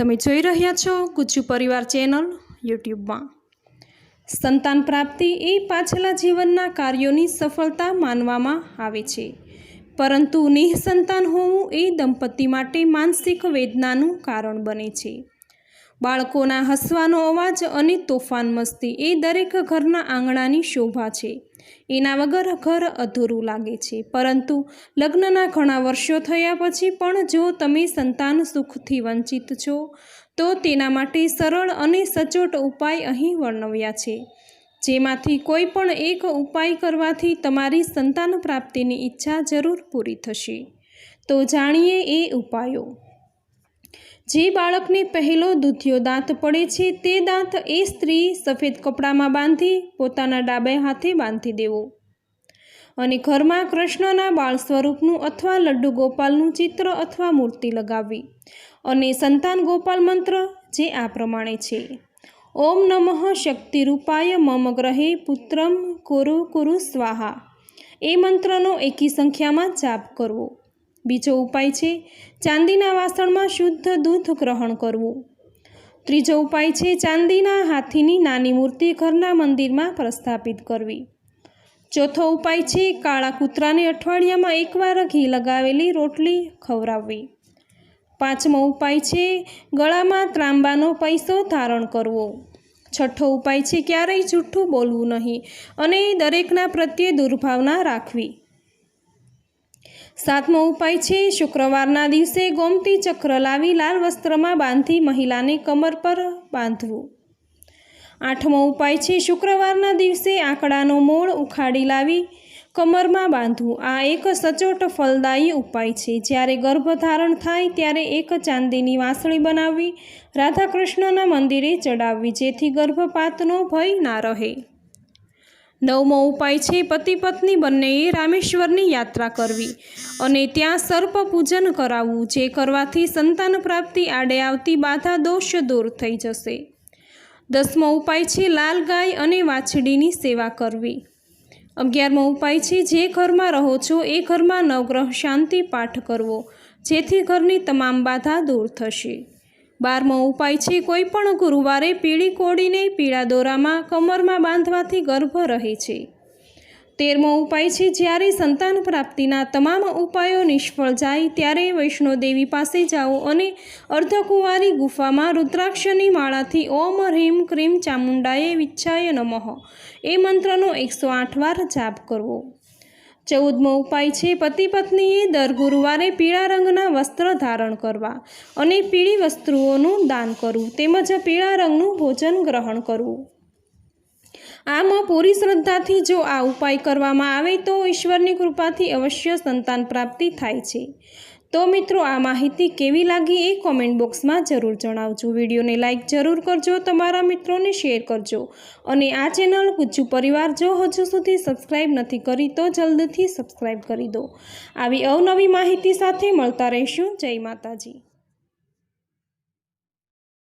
તમે જોઈ રહ્યા છો ગુજ્જુ પરિવાર ચેનલ યુટ્યુબમાં. સંતાન પ્રાપ્તિ એ પાછલા જીવનના કાર્યોની સફળતા માનવામાં આવે છે. પરંતુ નિઃસંતાન હોવું એ દંપતી માટે માનસિક વેદનાનું કારણ બને છે. બાળકોના હસવાનો અવાજ અને તોફાન મસ્તી એ દરેક ઘરના આંગણાની શોભા છે. એના વગર ઘર અધૂરું લાગે છે. પરંતુ લગ્નના ઘણા વર્ષો થયા પછી પણ જો તમે સંતાન સુખથી વંચિત છો, તો તેના માટે સરળ અને સચોટ ઉપાય અહીં વર્ણવ્યા છે. જેમાંથી કોઈ પણ એક ઉપાય કરવાથી તમારી સંતાન પ્રાપ્તિની ઈચ્છા જરૂર પૂરી થશે. તો જાણીએ એ ઉપાયો. જે બાળકને પહેલો દૂધિયો દાંત પડે છે, તે દાંત એ સ્ત્રી સફેદ કપડામાં બાંધી પોતાના ડાબે હાથે બાંધી દેવો. અને ઘરમાં કૃષ્ણના બાળ સ્વરૂપનું અથવા લડ્ડુ ગોપાલનું ચિત્ર અથવા મૂર્તિ લગાવવી. અને સંતાન ગોપાલ મંત્ર જે આ પ્રમાણે છે. ઓમ નમઃ શક્તિરૂપાય મમ ગ્રહે પુત્રમ કુરુ કુરુ સ્વાહા. એ મંત્રનો એકી સંખ્યામાં જાપ કરવો. બીજો ઉપાય છે ચાંદીના વાસણમાં શુદ્ધ દૂધ ગ્રહણ કરવું. ત્રીજો ઉપાય છે ચાંદીના હાથીની નાની મૂર્તિ ઘરના મંદિરમાં પ્રસ્થાપિત કરવી. ચોથો ઉપાય છે કાળા કૂતરાને અઠવાડિયામાં એકવાર ઘી લગાવેલી રોટલી ખવડાવવી. પાંચમો ઉપાય છે ગળામાં ત્રાંબાનો પૈસો ધારણ કરવો. છઠ્ઠો ઉપાય છે ક્યારેય જૂઠું બોલવું નહીં અને દરેકના પ્રત્યે દુર્ભાવના રાખવી. સાતમો ઉપાય છે, શુક્રવારના દિવસે ગોમતી ચક્ર લાવી લાલ વસ્ત્રમાં બાંધી મહિલાને કમર પર બાંધવું. આઠમો ઉપાય છે, શુક્રવારના દિવસે આંકડાનો મૂળ ઉખાડી લાવી કમરમાં બાંધવું. આ એક સચોટ ફલદાયી ઉપાય છે. જ્યારે ગર્ભધારણ થાય, ત્યારે એક ચાંદીની વાંસળી બનાવવી, રાધાકૃષ્ણના મંદિરે ચડાવવી, જેથી ગર્ભપાતનો ભય ના રહે. નવમો ઉપાય છે પતિ પત્ની બંનેએ રામેશ્વરની યાત્રા કરવી. અને ત્યાં સર્પ પૂજન કરાવવું, જે કરવાથી સંતાન પ્રાપ્તિ આડે આવતી બાધા દોષ દૂર થઈ જશે. દસમો ઉપાય છે લાલ ગાય અને વાછડીની સેવા કરવી. અગિયારમો ઉપાય છે જે ઘરમાં રહો છો, એ ઘરમાં નવગ્રહ શાંતિ પાઠ કરવો, જેથી ઘરની તમામ બાધા દૂર થશે. બારમો ઉપાય છે, કોઈ પણ ગુરુવારે પીળી કોડીને પીળા દોરામાં કમરમાં બાંધવાથી ગર્ભ રહે છે. તેરમો ઉપાય છે, જ્યારે સંતાન પ્રાપ્તિના તમામ ઉપાયો નિષ્ફળ જાય, ત્યારે વૈષ્ણોદેવી પાસે જાઓ અને અર્ધકુંવારી ગુફામાં રુદ્રાક્ષની માળાથી ઓમ હ્રીમ ક્રીમ ચામુંડાએ વિચ્છાય નમઃ. એ મંત્રનો એકસો આઠ વાર જાપ કરવો. ચૌદમો ઉપાય છે, પતિ પત્નીએ દર ગુરુવારે પીળા રંગના વસ્ત્ર ધારણ કરવા અને પીળી વસ્તુઓનું દાન કરવું તેમજ પીળા રંગનું ભોજન ગ્રહણ કરવું. પૂરી શ્રદ્ધાથી જો આ ઉપાય કરવામાં આવે તો ઈશ્વરની કૃપાથી અવશ્ય સંતાન પ્રાપ્તિ થાય છે. તો મિત્રો, આ માહિતી કેવી લાગી એ કોમેન્ટ બોક્સમાં જરૂર જણાવજો. વિડીયોને લાઇક જરૂર કરજો, તમારા મિત્રોને શેર કરજો અને આ ચેનલ ગુજ્જુ પરિવાર જો હજુ સુધી સબસ્ક્રાઈબ નથી કરી તો જલ્દીથી સબસ્ક્રાઈબ કરી દો. આવી અવનવી માહિતી સાથે મળતા રહીશું. જય માતાજી.